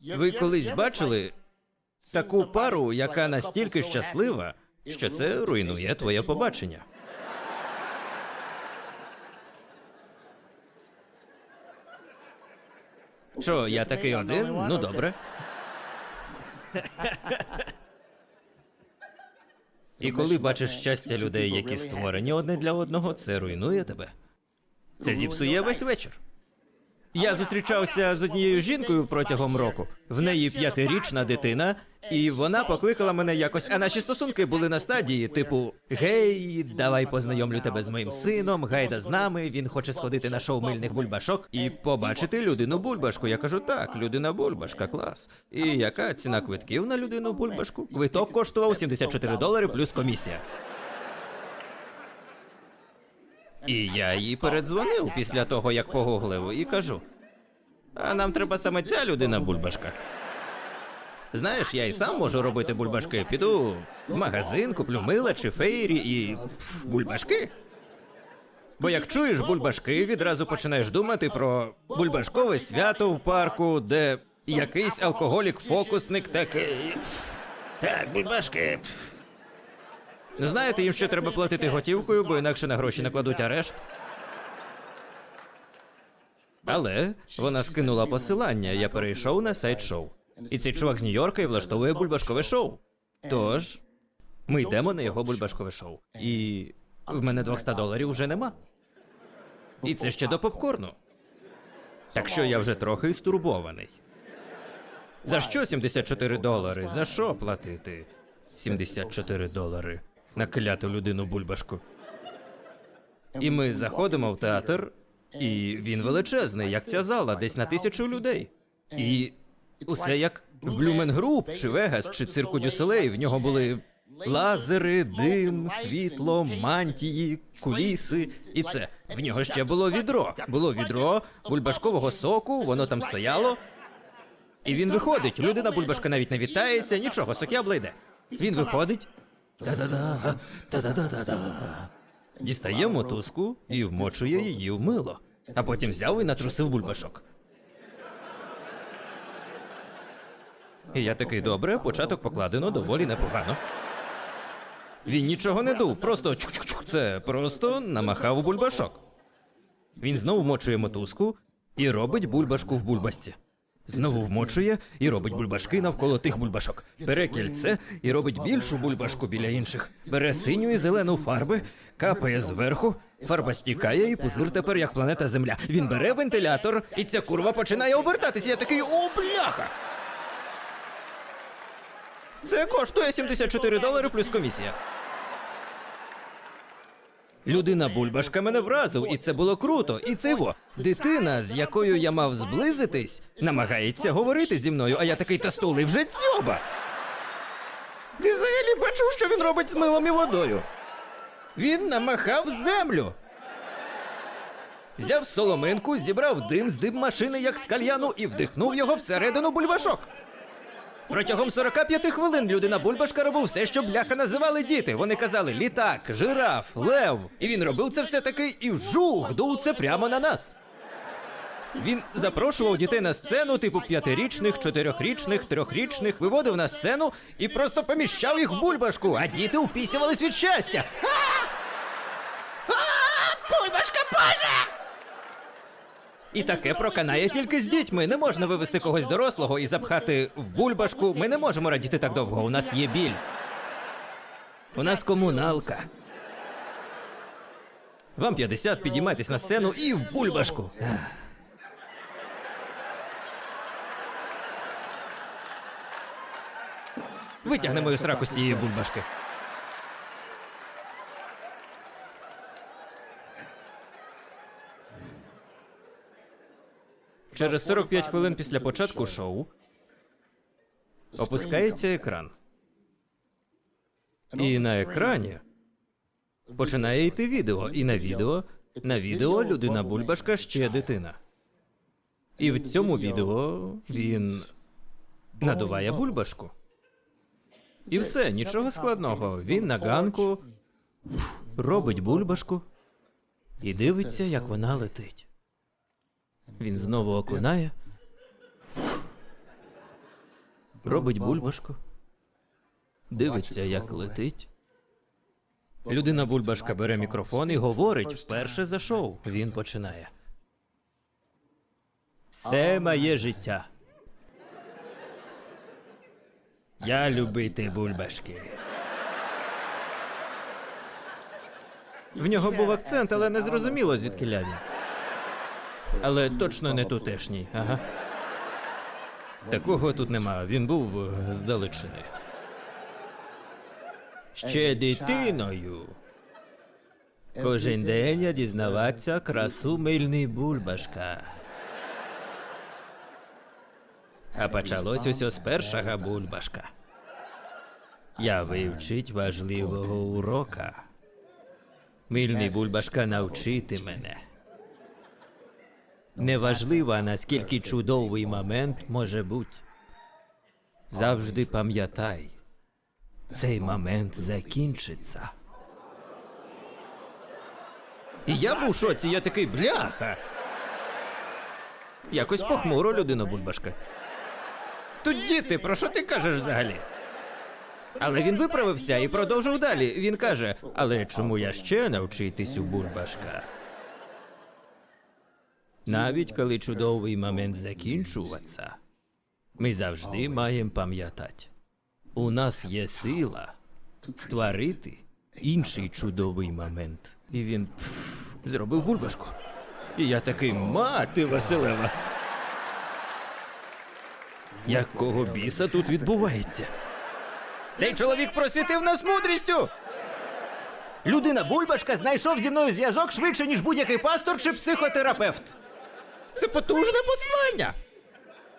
Ви колись бачили таку пару, яка настільки щаслива, що це руйнує твоє побачення. Що, я такий один? Ну добре. І коли бачиш щастя людей, які створені одне для одного, це руйнує тебе. Це зіпсує весь вечір. Я зустрічався з однією жінкою протягом року. В неї п'ятирічна дитина, і вона покликала мене якось. А наші стосунки були на стадії, типу: Гей, давай познайомлю тебе з моїм сином, гайда з нами. Він хоче сходити на шоу мильних бульбашок і побачити людину бульбашку. Я кажу, так, людина бульбашка, клас. І яка ціна квитків на людину бульбашку? Квиток коштував 74 долари плюс комісія. І я їй передзвонив після того, як погуглив, і кажу: а нам треба саме ця людина бульбашка. Знаєш, я і сам можу робити бульбашки. Піду в магазин, куплю мила чи фейрі і пф, бульбашки. Бо як чуєш бульбашки, відразу починаєш думати про бульбашкове свято в парку, де якийсь алкоголік-фокусник такий. пф, Так, бульбашки. пф». Не знаєте, їм ще треба платити готівкою, бо інакше на гроші накладуть арешт. Але вона скинула посилання, я перейшов на сайт шоу. І цей чувак з Нью-Йорка і влаштовує бульбашкове шоу. Тож, ми йдемо на його бульбашкове шоу. І в мене 200 доларів вже нема. І це ще до попкорну. Так що я вже трохи стурбований. За що 74 долари? За що платити? 74 долари. На кляту людину бульбашку. І ми заходимо в театр, і він величезний, як ця зала, десь на тисячу людей. І усе як в Блюмен Груп, чи Вегас, чи цирку Дюселей. В нього були лазери, дим, світло, мантії, куліси. І це в нього ще було відро. Було відро бульбашкового соку, воно там стояло. І він виходить. Людина бульбашка навіть не вітається, нічого, сокябла йде. Він виходить. Та-да-да, та-да-да-да-да. Дістає мотузку і вмочує її в мило. А потім взяв і натрусив бульбашок. І я такий добре, початок покладено доволі непогано. Він нічого не дув, просто чук-чук-чук. Це просто намахав бульбашок. Він знову вмочує мотузку і робить бульбашку в бульбашці. Знову вмочує і робить бульбашки навколо тих бульбашок. Бере кільце і робить більшу бульбашку біля інших. Бере синю і зелену фарби, капає зверху, фарба стікає, і пузир тепер як планета Земля. Він бере вентилятор, і ця курва починає обертатися. Я такий о, бляха! Це коштує 74 долари плюс комісія. Людина бульбашка мене вразив, і це було круто. І це во. Дитина, з якою я мав зблизитись, намагається говорити зі мною, а я такий та стули вже дзьоба. Ти взагалі бачив, що він робить з милом і водою? Він намахав землю. Взяв соломинку, зібрав дим з дим машини, як з кальяну, і вдихнув його всередину бульбашок. Протягом 45 хвилин людина бульбашка робив все, що бляха називали діти. Вони казали літак, жираф, лев. І він робив це все таки і вжух, дув це прямо на нас. Він запрошував дітей на сцену, типу п'ятирічних, чотирьохрічних, трьохрічних, виводив на сцену і просто поміщав їх в бульбашку, а діти упісювались від щастя. А! А! Бульбашка Боже! І таке проканає тільки з дітьми. Не можна вивести когось дорослого і запхати в бульбашку. Ми не можемо радіти так довго. У нас є біль. У нас комуналка. Вам 50, підіймайтесь на сцену і в бульбашку. Витягни мою сраку з цієї бульбашки. Через 45 хвилин після початку шоу опускається екран. І на екрані починає йти відео. І на відео, на відео людина бульбашка ще дитина. І в цьому відео він надуває бульбашку. І все, нічого складного. Він на ганку робить бульбашку і дивиться, як вона летить. Він знову окунає. робить бульбашку, дивиться, як летить. Людина бульбашка бере мікрофон і говорить вперше за шоу. Він починає. Все моє життя. Я любитель бульбашки. В нього був акцент, але не зрозуміло, звідки він. Але точно не тутешній, ага. Такого тут нема, він був е, з Далечини. Ще дитиною. Кожен день я дізнаватися красу мильний бульбашка. А почалось усе з першого бульбашка. Я вивчить важливого урока. Мильний бульбашка навчити мене. Неважливо, наскільки чудовий момент може бути. Завжди пам'ятай, цей момент закінчиться. І я був у шоці, я такий бляха. Якось похмуро людина бульбашка. Тут діти, про що ти кажеш взагалі? Але він виправився і продовжив далі. Він каже: Але чому я ще навчитись у бульбашка? Навіть коли чудовий момент закінчується, ми завжди маємо пам'ятати. У нас є сила створити інший чудовий момент. І він пф, зробив бульбашку. І я такий мати Василева. Якого біса тут відбувається? Цей чоловік просвітив нас мудрістю. Людина бульбашка знайшов зі мною зв'язок швидше, ніж будь-який пастор чи психотерапевт. Це потужне послання.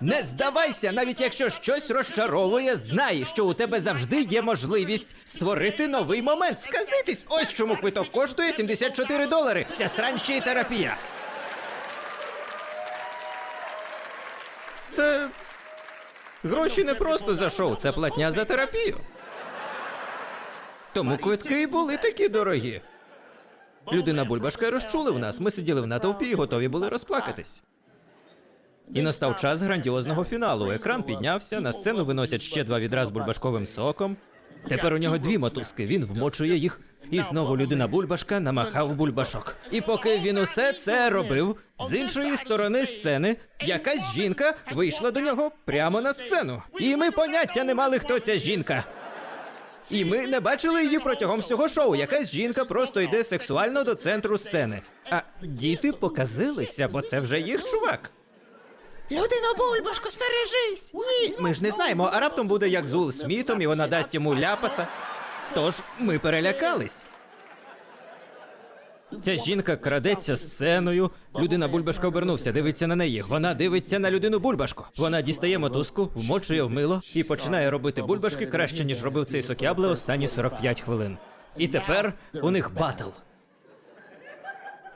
Не здавайся, навіть якщо щось розчаровує, знай, що у тебе завжди є можливість створити новий момент. Сказитись, ось чому квиток коштує 74 долари. Ця срань ще й терапія. Це гроші не просто за шоу, це платня за терапію. Тому квитки і були такі дорогі. Людина бульбашка розчулив нас. Ми сиділи в натовпі і готові були розплакатись. І настав час грандіозного фіналу. Екран піднявся, на сцену виносять ще два відра з бульбашковим соком. Тепер у нього дві мотузки, він вмочує їх. І знову людина бульбашка намахав бульбашок. І поки він усе це робив, з іншої сторони сцени якась жінка вийшла до нього прямо на сцену. І ми поняття не мали, хто ця жінка. І ми не бачили її протягом всього шоу. Якась жінка просто йде сексуально до центру сцени. А діти показилися, бо це вже їх чувак. Людино бульбашко, стережись! Ні, ми ж не знаємо, а раптом буде як з Уилл Смітом, і вона дасть йому ляпаса. Тож ми перелякались. Ця жінка крадеться сценою. Людина бульбашка обернувся, дивиться на неї. Вона дивиться на людину бульбашку. Вона дістає мотузку, вмочує в мило і починає робити бульбашки краще, ніж робив цей сокябле останні 45 хвилин. І тепер у них батл.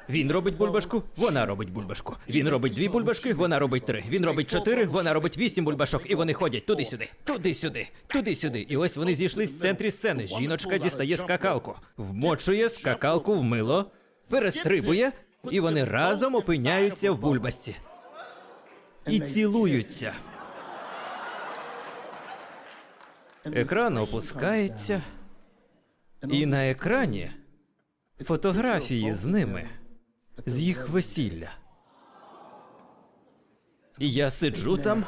Він робить бульбашку, вона робить бульбашку. Він робить дві бульбашки, вона робить три. Він робить чотири, вона робить вісім бульбашок, і вони ходять туди-сюди, туди-сюди, туди-сюди. І ось вони зійшлись в центрі сцени. Жіночка дістає скакалку, вмочує скакалку в мило, перестрибує, і вони разом опиняються в бульбашці. І цілуються. Екран опускається, і на екрані фотографії з ними, з їх весілля. І я сиджу там.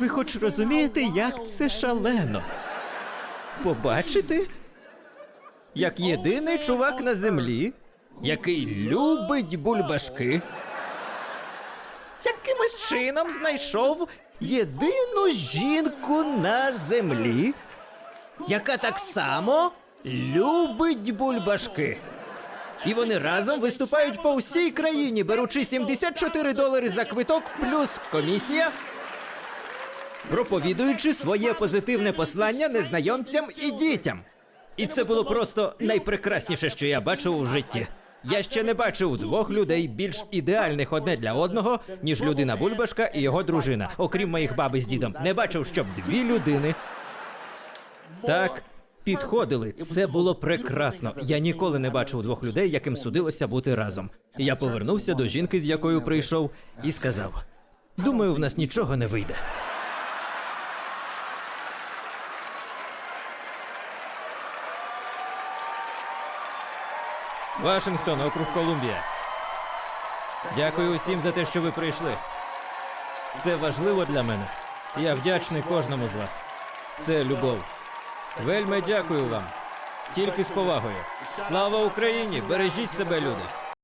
Ви хоч розумієте, як це шалено? Побачити, як єдиний чувак на землі, який любить бульбашки, якимось чином знайшов єдину жінку на землі, яка так само любить бульбашки. І вони разом виступають по всій країні, беручи 74 долари за квиток плюс комісія, проповідуючи своє позитивне послання незнайомцям і дітям. І це було просто найпрекрасніше, що я бачив у житті. Я ще не бачив двох людей більш ідеальних одне для одного, ніж людина Бульбашка і його дружина, окрім моїх баби з дідом. Не бачив, щоб дві людини так підходили. Це було прекрасно. Я ніколи не бачив двох людей, яким судилося бути разом. Я повернувся до жінки, з якою прийшов, і сказав: Думаю, в нас нічого не вийде. Вашингтон, округ Колумбія. Дякую усім за те, що ви прийшли. Це важливо для мене. Я вдячний кожному з вас. Це любов. Вельми дякую вам. Тільки з повагою. Слава Україні! Бережіть себе, люди!